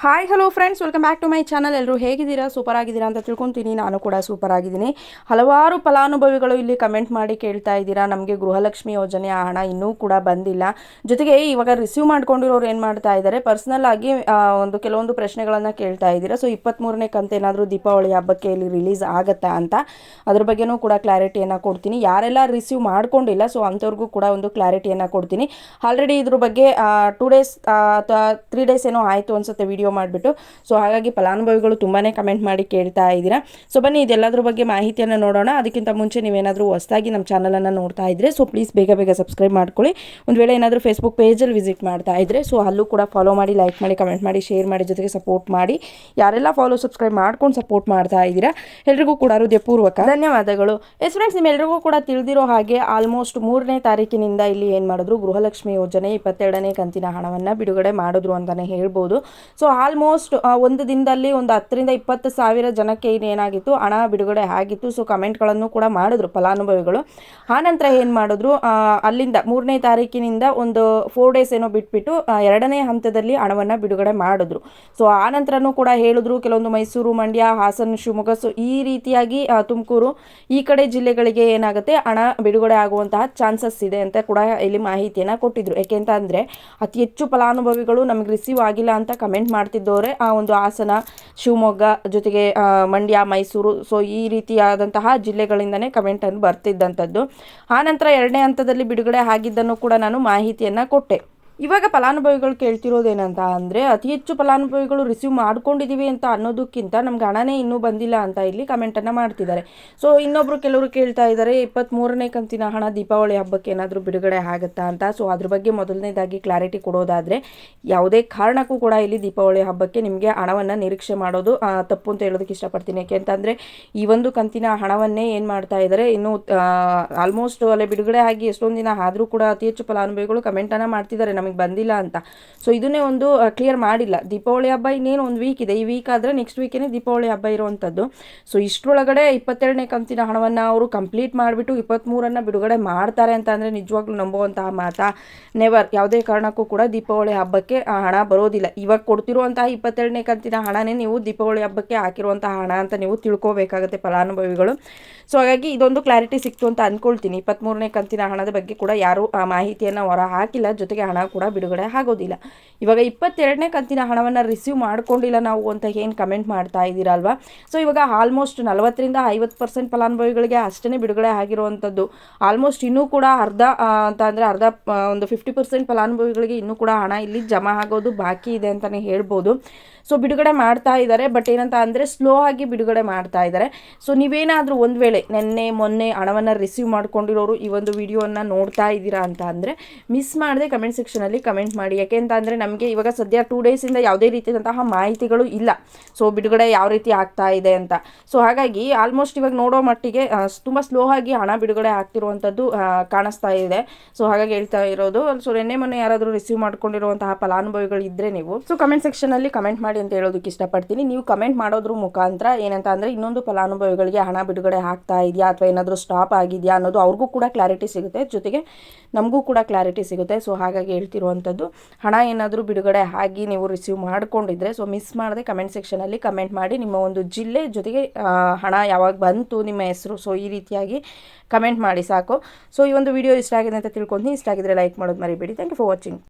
Hi hello friends welcome back to my channel ಎಲ್ಲರೂ ಹೇಗಿದ್ದೀರಾ? Super ಆಗಿದ್ದೀರಾ ಅಂತ ತಿಳ್ಕೊತೀನಿ. ನಾನು ಕೂಡ ಸೂಪರ್ ಆಗಿದ್ದೀನಿ. ಹಲವಾರು ಫಲಾನುಭವಿಗಳು ಇಲ್ಲಿ ಕಮೆಂಟ್ ಮಾಡಿ ಕೇಳ್ತಾ ಇದ್ದೀರಾ. ನಮಗೆ ಗೃಹಲಕ್ಷ್ಮಿ ಯೋಜನೆ ಆ ಹಣ ಇನ್ನೂ ಕೂಡ ಬಂದಿಲ್ಲ. ಜೊತೆಗೆ ಇವಾಗ ರಿಸೀವ್ ಮಾಡ್ಕೊಂಡಿರೋರು ಏನು ಮಾಡ್ತಾ ಇದ್ದಾರೆ? ಪರ್ಸ್ನಲ್ ಆಗಿ ಒಂದು ಕೆಲವೊಂದು ಪ್ರಶ್ನೆಗಳನ್ನು ಕೇಳ್ತಾ ಇದ್ದೀರಾ? ಸೊ ಇಪ್ಪತ್ತ್ಮೂರನೇ ಕಂತು ಏನಾದರೂ ದೀಪಾವಳಿ ಹಬ್ಬಕ್ಕೆ ಇಲ್ಲಿ ರಿಲೀಸ್ ಆಗುತ್ತಾ ಅಂತ ಅದ್ರ ಬಗ್ಗೆನೂ ಕೂಡ ಕ್ಲಾರಿಟಿಯನ್ನು ಕೊಡ್ತೀನಿ. ಯಾರೆಲ್ಲ ರಿಸೀವ್ ಮಾಡ್ಕೊಂಡಿಲ್ಲ ಸೊ ಅಂಥವ್ರಿಗೂ ಕೂಡ ಒಂದು ಕ್ಲಾರಿಟಿಯನ್ನು ಕೊಡ್ತೀನಿ. ಆಲ್ರೆಡಿ ಇದ್ರ ಬಗ್ಗೆ ಟೂ ಡೇಸ್ ಅಥವಾ ತ್ರೀ ಡೇಸ್ ಏನೋ ಆಯಿತು ಅನ್ಸುತ್ತೆ ವಿಡಿಯೋ ಮಾಡಿಬಿಟ್ಟು. ಸೊ ಹಾಗಾಗಿ ಫಲಾನುಭವಿಗಳು ತುಂಬಾ ಕಮೆಂಟ್ ಮಾಡಿ ಕೇಳ್ತಾ ಇದ್ದೀರಾ. ಸೊ ಬನ್ನಿ, ಇದೆಲ್ಲದ್ರ ಬಗ್ಗೆ ಮಾಹಿತಿಯನ್ನು ನೋಡೋಣ. ಅದಕ್ಕಿಂತ ಮುಂಚೆ ನೀವೇನಾದರೂ ಹೊಸದಾಗಿ ನಮ್ಮ ಚಾನಲನ್ನು ನೋಡ್ತಾ ಇದ್ದರೆ ಸೊ ಪ್ಲೀಸ್ ಬೇಗ ಬೇಗ ಸಬ್ಸ್ಕ್ರೈಬ್ ಮಾಡ್ಕೊಳ್ಳಿ. ಒಂದು ವೇಳೆ ಏನಾದರೂ ಫೇಸ್ಬುಕ್ ಪೇಜಲ್ಲಿ ವಿಸಿಟ್ ಮಾಡ್ತಾ ಇದ್ದರೆ ಸೊ ಅಲ್ಲೂ ಕೂಡ ಫಾಲೋ ಮಾಡಿ ಲೈಕ್ ಮಾಡಿ ಕಮೆಂಟ್ ಮಾಡಿ ಶೇರ್ ಮಾಡಿ, ಜೊತೆಗೆ ಸಪೋರ್ಟ್ ಮಾಡಿ. ಯಾರೆಲ್ಲ ಫಾಲೋ ಸಬ್ಸ್ಕ್ರೈಬ್ ಮಾಡ್ಕೊಂಡು ಸಪೋರ್ಟ್ ಮಾಡ್ತಾ ಇದ್ದೀರಾ, ಎಲ್ರಿಗೂ ಕೂಡ ಹೃದಯಪೂರ್ವಕ ಧನ್ಯವಾದಗಳು. ಎಸ್ ಫ್ರೆಂಡ್ಸ್ ನಿಮ್ಮೆಲ್ಲರಿಗೂ ಕೂಡ ತಿಳಿದಿರೋ ಹಾಗೆ ಆಲ್ಮೋಸ್ಟ್ ಮೂರನೇ ತಾರೀಕಿನಿಂದ ಇಲ್ಲಿ ಏನು ಮಾಡಿದ್ರು ಗೃಹಲಕ್ಷ್ಮಿ ಯೋಜನೆ, ಇಪ್ಪತ್ತೆರಡನೇ ಕಂತಿನ ಹಣವನ್ನು ಬಿಡುಗಡೆ ಮಾಡಿದ್ರು ಅಂತಲೇ ಹೇಳ್ಬೋದು. ಸೊ ಆಲ್ಮೋಸ್ಟ್ ಒಂದು ದಿನದಲ್ಲಿ ಒಂದು ಹತ್ತರಿಂದ ಇಪ್ಪತ್ತು ಸಾವಿರ ಜನಕ್ಕೆ ಏನಾಗಿತ್ತು ಹಣ ಬಿಡುಗಡೆ ಆಗಿತ್ತು. ಸೊ ಕಮೆಂಟ್ಗಳನ್ನು ಕೂಡ ಮಾಡಿದ್ರು ಫಲಾನುಭವಿಗಳು. ಆನಂತರ ಏನು ಮಾಡಿದ್ರು? ಅಲ್ಲಿಂದ ಮೂರನೇ ತಾರೀಕಿನಿಂದ ಒಂದು ಫೋರ್ ಡೇಸ್ ಏನೋ ಬಿಟ್ಬಿಟ್ಟು ಎರಡನೇ ಹಂತದಲ್ಲಿ ಹಣವನ್ನು ಬಿಡುಗಡೆ ಮಾಡಿದ್ರು. ಸೊ ಆನಂತರನೂ ಕೂಡ ಹೇಳಿದ್ರು, ಕೆಲವೊಂದು ಮೈಸೂರು, ಮಂಡ್ಯ, ಹಾಸನ, ಶಿವಮೊಗ್ಗ. ಸೊ ಈ ರೀತಿಯಾಗಿ ತುಮಕೂರು, ಈ ಕಡೆ ಜಿಲ್ಲೆಗಳಿಗೆ ಏನಾಗುತ್ತೆ? ಹಣ ಬಿಡುಗಡೆ ಆಗುವಂತಹ ಚಾನ್ಸಸ್ ಇದೆ ಅಂತ ಕೂಡ ಇಲ್ಲಿ ಮಾಹಿತಿಯನ್ನು ಕೊಟ್ಟಿದ್ರು. ಯಾಕೆಂತ ಅಂದರೆ, ಅತಿ ಹೆಚ್ಚು ಫಲಾನುಭವಿಗಳು ನಮಗೆ ರಿಸೀವ್ ಆಗಿಲ್ಲ ಅಂತ ಕಮೆಂಟ್ ಮಾಡ್ತಿದ್ದವರೆ. ಆ ಒಂದು ಹಾಸನ, ಶಿವಮೊಗ್ಗ ಜೊತೆಗೆ ಮಂಡ್ಯ, ಮೈಸೂರು. ಸೊ ಈ ರೀತಿಯಾದಂತಹ ಜಿಲ್ಲೆಗಳಿಂದನೇ ಕಮೆಂಟನ್ನು ಬರ್ತಿದ್ದಂಥದ್ದು. ಆನಂತರ ಎರಡನೇ ಹಂತದಲ್ಲಿ ಬಿಡುಗಡೆ ಆಗಿದ್ದನ್ನು ಕೂಡ ನಾನು ಮಾಹಿತಿಯನ್ನು ಕೊಟ್ಟೆ. ಇವಾಗ ಫಲಾನುಭವಿಗಳು ಕೇಳ್ತಿರೋದೇನಂತ ಅಂದರೆ ಅತಿ ಹೆಚ್ಚು ಫಲಾನುಭವಿಗಳು ರಿಸೀವ್ ಮಾಡ್ಕೊಂಡಿದ್ದೀವಿ ಅಂತ ಅನ್ನೋದಕ್ಕಿಂತ ನಮ್ಗೆ ಹಣನೇ ಇನ್ನೂ ಬಂದಿಲ್ಲ ಅಂತ ಇಲ್ಲಿ ಕಮೆಂಟನ್ನು ಮಾಡ್ತಿದ್ದಾರೆ. ಸೊ ಇನ್ನೊಬ್ರು ಕೆಲವರು ಕೇಳ್ತಾ ಇದ್ದಾರೆ ಇಪ್ಪತ್ತ್ಮೂರನೇ ಕಂತಿನ ಹಣ ದೀಪಾವಳಿ ಹಬ್ಬಕ್ಕೆ ಏನಾದರೂ ಬಿಡುಗಡೆ ಆಗುತ್ತಾ ಅಂತ. ಸೊ ಅದ್ರ ಬಗ್ಗೆ ಮೊದಲನೇದಾಗಿ ಕ್ಲಾರಿಟಿ ಕೊಡೋದಾದರೆ, ಯಾವುದೇ ಕಾರಣಕ್ಕೂ ಕೂಡ ಇಲ್ಲಿ ದೀಪಾವಳಿ ಹಬ್ಬಕ್ಕೆ ನಿಮಗೆ ಹಣವನ್ನು ನಿರೀಕ್ಷೆ ಮಾಡೋದು ತಪ್ಪು ಅಂತ ಹೇಳೋದಕ್ಕೆ ಇಷ್ಟಪಡ್ತೀನಿ. ಯಾಕೆಂತಂದರೆ ಈ ಒಂದು ಕಂತಿನ ಹಣವನ್ನೇ ಏನು ಮಾಡ್ತಾ ಇದ್ದಾರೆ, ಇನ್ನು ಆಲ್ಮೋಸ್ಟ್ ಅಲ್ಲೇ ಬಿಡುಗಡೆ ಆಗಿ ಎಷ್ಟೊಂದು ದಿನ ಆದರೂ ಕೂಡ ಅತಿ ಹೆಚ್ಚು ಫಲಾನುಭವಿಗಳು ಕಮೆಂಟನ್ನು ಮಾಡ್ತಿದ್ದಾರೆ. ನಮಗೆ ಬಂದಿಲ್ಲ ಅಂತ. ಸೊ ಇದನ್ನೇ ಒಂದು ಕ್ಲಿಯರ್ ಮಾಡಿಲ್ಲ. ದೀಪಾವಳಿ ಹಬ್ಬ ಇನ್ನೇನು ಒಂದು ವೀಕ್ ಇದೆ. ಈ ವೀಕ್ ಆದರೆ ನೆಕ್ಸ್ಟ್ ವೀಕೇನೆ ದೀಪಾವಳಿ ಹಬ್ಬ ಇರುವಂಥದ್ದು. ಸೊ ಇಷ್ಟರೊಳಗಡೆ ಇಪ್ಪತ್ತೆರಡನೇ ಕಂತಿನ ಹಣವನ್ನು ಅವರು ಕಂಪ್ಲೀಟ್ ಮಾಡಿಬಿಟ್ಟು ಇಪ್ಪತ್ತ್ಮೂರನ್ನು ಬಿಡುಗಡೆ ಮಾಡ್ತಾರೆ ಅಂತ ಅಂದರೆ ನಿಜವಾಗ್ಲೂ ನಂಬುವಂತಹ ಮಾತಾ ನೆವರ್ ಯಾವುದೇ ಕಾರಣಕ್ಕೂ ಕೂಡ ದೀಪಾವಳಿ ಹಬ್ಬಕ್ಕೆ ಹಣ ಬರೋದಿಲ್ಲ. ಇವಾಗ ಕೊಡ್ತಿರುವಂತಹ ಇಪ್ಪತ್ತೆರಡನೇ ಕಂತಿನ ಹಣನೇ ನೀವು ದೀಪಾವಳಿ ಹಬ್ಬಕ್ಕೆ ಹಾಕಿರುವಂತಹ ಹಣ ಅಂತ ನೀವು ತಿಳ್ಕೋಬೇಕಾಗುತ್ತೆ ಫಲಾನುಭವಿಗಳು. ಸೊ ಹಾಗಾಗಿ ಇದೊಂದು ಕ್ಲಾರಿಟಿ ಸಿಕ್ತು ಅಂತ ಅಂದ್ಕೊಳ್ತೀನಿ ಇಪ್ಪತ್ತ್ಮೂರನೇ ಕಂತಿನ ಹಣದ ಬಗ್ಗೆ ಕೂಡ ಯಾರೂ ಆ ಮಾಹಿತಿಯನ್ನು ಹೊರ ಹಾಕಿಲ್ಲ. ಜೊತೆಗೆ ಹಣ ಕೂಡ ಬಿಡುಗಡೆ ಆಗೋದಿಲ್ಲ. ಇವಾಗ ಇಪ್ಪತ್ತೆರಡನೇ ಕಂತಿನ ಹಣವನ್ನು ರಿಸೀವ್ ಮಾಡ್ಕೊಂಡಿಲ್ಲ ನಾವು ಅಂತ ಏನು ಕಮೆಂಟ್ ಮಾಡ್ತಾ ಇದ್ದೀರಲ್ವಾ? ಸೊ ಇವಾಗ ಆಲ್ಮೋಸ್ಟ್ ನಲವತ್ತರಿಂದ ಐವತ್ತು ಪರ್ಸೆಂಟ್ ಫಲಾನುಭವಿಗಳಿಗೆ ಅಷ್ಟೇ ಬಿಡುಗಡೆ ಆಗಿರುವಂಥದ್ದು. ಆಲ್ಮೋಸ್ಟ್ ಇನ್ನೂ ಕೂಡ ಅರ್ಧ ಅಂತ ಅಂದರೆ ಅರ್ಧ ಒಂದು ಫಿಫ್ಟಿ ಪರ್ಸೆಂಟ್ ಫಲಾನುಭವಿಗಳಿಗೆ ಇನ್ನೂ ಕೂಡ ಹಣ ಇಲ್ಲಿ ಜಮಾ ಆಗೋದು ಬಾಕಿ ಇದೆ ಅಂತಲೇ ಹೇಳ್ಬೋದು. ಸೊ ಬಿಡುಗಡೆ ಮಾಡ್ತಾ ಇದ್ದಾರೆ. ಬಟ್ ಏನಂತ ಅಂದರೆ ಸ್ಲೋ ಆಗಿ ಬಿಡುಗಡೆ ಮಾಡ್ತಾ ಇದ್ದಾರೆ. ಸೊ ನೀವೇನಾದರೂ ಒಂದು ವೇಳೆ ನಿನ್ನೆ, ಮೊನ್ನೆ ಹಣವನ್ನು ರಿಸೀವ್ ಮಾಡ್ಕೊಂಡಿರೋರು ಈ ಒಂದು ವಿಡಿಯೋವನ್ನು ನೋಡ್ತಾ ಇದ್ದೀರಾ ಅಂತ ಅಂದರೆ ಮಿಸ್ ಮಾಡದೆ ಕಮೆಂಟ್ ಸೆಕ್ಷನಲ್ಲಿ ಕಮೆಂಟ್ ಮಾಡಿ. ಯಾಕೆ ಅಂತ ಅಂದರೆ ನಮಗೆ ಇವಾಗ ಸದ್ಯ ಟೂ ಡೇಸಿಂದ ಯಾವುದೇ ರೀತಿಯಾದಂತಹ ಮಾಹಿತಿಗಳು ಇಲ್ಲ. ಸೊ ಬಿಡುಗಡೆ ಯಾವ ರೀತಿ ಆಗ್ತಾ ಇದೆ ಅಂತ. ಸೊ ಹಾಗಾಗಿ ಆಲ್ಮೋಸ್ಟ್ ಇವಾಗ ನೋಡೋ ಮಟ್ಟಿಗೆ ತುಂಬ ಸ್ಲೋ ಆಗಿ ಹಣ ಬಿಡುಗಡೆ ಆಗ್ತಿರುವಂಥದ್ದು ಕಾಣಿಸ್ತಾ ಇದೆ. ಸೊ ಹಾಗಾಗಿ ಹೇಳ್ತಾ ಇರೋದು ಸೊ ನೆನ್ನೆ, ಮೊನ್ನೆ ಯಾರಾದರೂ ರಿಸೀವ್ ಮಾಡ್ಕೊಂಡಿರುವಂತಹ ಫಲಾನುಭವಿಗಳು ಇದ್ದರೆ ನೀವು. ಸೊ ಕಮೆಂಟ್ ಸೆಕ್ಷನಲ್ಲಿ ಕಮೆಂಟ್ ಮಾಡಿ ಅಂತ ಹೇಳೋದಕ್ಕೆ ಇಷ್ಟಪಡ್ತೀನಿ. ನೀವು ಕಮೆಂಟ್ ಮಾಡೋದ್ರ ಮುಖಾಂತರ ಏನಂತ ಅಂದರೆ ಇನ್ನೊಂದು ಫಲಾನುಭವಿಗಳಿಗೆ ಹಣ ಬಿಡುಗಡೆ ಆಗ್ತಾ ಇದೆಯಾ ಅಥವಾ ಏನಾದರೂ ಸ್ಟಾಪ್ ಆಗಿದೆಯಾ ಅನ್ನೋದು ಅವ್ರಿಗೂ ಕೂಡ ಕ್ಲಾರಿಟಿ ಸಿಗುತ್ತೆ. ಜೊತೆಗೆ ನಮಗೂ ಕೂಡ ಕ್ಲಾರಿಟಿ ಸಿಗುತ್ತೆ. ಸೊ ಹಾಗಾಗಿ ಹೇಳ್ತಿರುವಂಥದ್ದು, ಹಣ ಏನಾದರೂ ಬಿಡುಗಡೆ ಆಗಿ ನೀವು ರಿಸೀವ್ ಮಾಡಿಕೊಂಡಿದ್ರೆ ಸೊ ಮಿಸ್ ಮಾಡದೆ ಕಮೆಂಟ್ ಸೆಕ್ಷನಲ್ಲಿ ಕಮೆಂಟ್ ಮಾಡಿ ನಿಮ್ಮ ಒಂದು ಜಿಲ್ಲೆ ಜೊತೆಗೆ ಹಣ ಯಾವಾಗ ಬಂತು, ನಿಮ್ಮ ಹೆಸರು ಸೊ ಈ ರೀತಿಯಾಗಿ ಕಮೆಂಟ್ ಮಾಡಿ ಸಾಕು. ಸೊ ಈ ಒಂದು ವಿಡಿಯೋ ಇಷ್ಟ ಆಗಿದೆ ಅಂತ ತಿಳ್ಕೊಂಡು ಇಷ್ಟ ಆಗಿದ್ರೆ ಲೈಕ್ ಮಾಡೋದು ಮರಿಬೇಡಿ. Thank you for watching